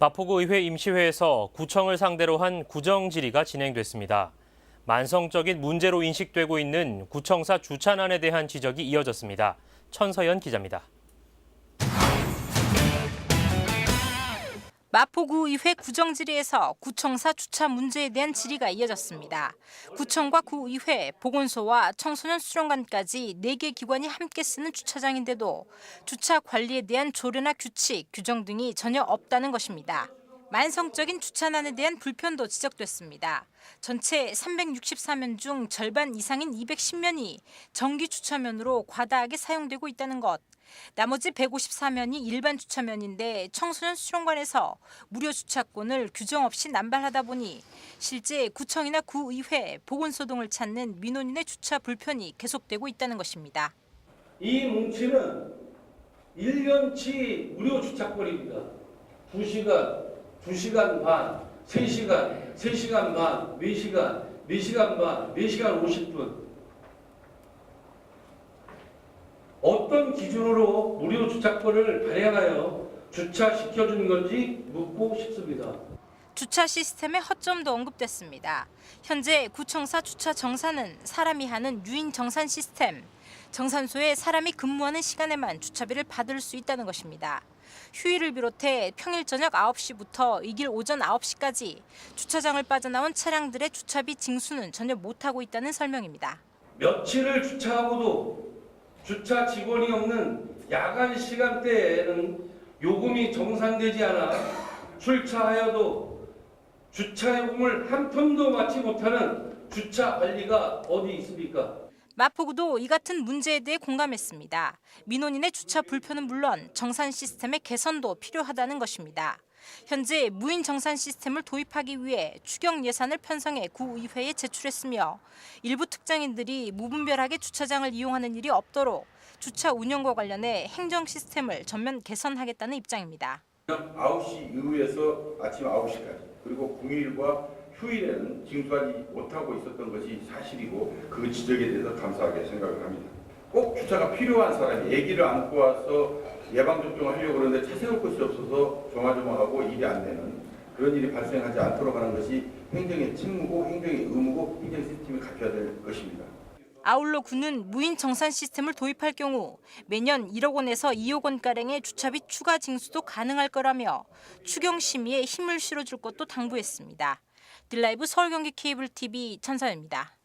마포구의회 임시회에서 구청을 상대로 한 구정 질의가 진행됐습니다. 만성적인 문제로 인식되고 있는 구청사 주차난에 대한 지적이 이어졌습니다. 천서연 기자입니다. 마포구의회 구정질의에서 구청사 주차 문제에 대한 질의가 이어졌습니다. 구청과 구의회, 보건소와 청소년 수련관까지 4개 기관이 함께 쓰는 주차장인데도 주차 관리에 대한 조례나 규칙, 규정 등이 전혀 없다는 것입니다. 만성적인 주차난에 대한 불편도 지적됐습니다. 전체 364면 중 절반 이상인 210면이 정기 주차면으로 과다하게 사용되고 있다는 것. 나머지 154면이 일반 주차면인데 청소년 수련관에서 무료 주차권을 규정 없이 남발하다 보니 실제 구청이나 구의회, 보건소 등을 찾는 민원인의 주차 불편이 계속되고 있다는 것입니다. 이 뭉치는 1년치 무료 주차권입니다. 2시간, 2시간 반, 3시간, 3시간 반, 4시간, 4시간 반, 4시간 50분. 어떤 기준으로 무료 주차권을 발행하여 주차시켜주는 건지 묻고 싶습니다. 주차 시스템의 허점도 언급됐습니다. 현재 구청사 주차 정산은 사람이 하는 유인 정산 시스템. 정산소에 사람이 근무하는 시간에만 주차비를 받을 수 있다는 것입니다. 휴일을 비롯해 평일 저녁 9시부터 이길 오전 9시까지 주차장을 빠져나온 차량들의 주차비 징수는 전혀 못하고 있다는 설명입니다. 며칠을 주차하고도 주차 직원이 없는 야간 시간대에는 요금이 정산되지 않아 출차하여도 주차 요금을 한 푼도 받지 못하는 주차 관리가 어디 있습니까? 마포구도 이 같은 문제에 대해 공감했습니다. 민원인의 주차 불편은 물론 정산 시스템의 개선도 필요하다는 것입니다. 현재 무인 정산 시스템을 도입하기 위해 추경 예산을 편성해 구의회에 제출했으며 일부 특장인들이 무분별하게 주차장을 이용하는 일이 없도록 주차 운영과 관련해 행정 시스템을 전면 개선하겠다는 입장입니다. 9시 이후에서 아침 9시까지 그리고 공휴일과 휴일에는 징수하지 못하고 있었던 것이 사실이고 그 지적에 대해서 감사하게 생각을 합니다. 꼭 주차가 필요한 사람이 아기를 안고 와서 예방접종을 하려고 그러는데 차 세울 곳이 없어서 조마조마하고 일이 안 되는 그런 일이 발생하지 않도록 하는 것이 행정의 책무고 행정의 의무고 행정 시스템이 갖춰야 될 것입니다. 아울러 구는 무인 정산 시스템을 도입할 경우 매년 1억 원에서 2억 원가량의 주차비 추가 징수도 가능할 거라며 추경 심의에 힘을 실어줄 것도 당부했습니다. 딜라이브 서울 경기 케이블 TV 천사입니다.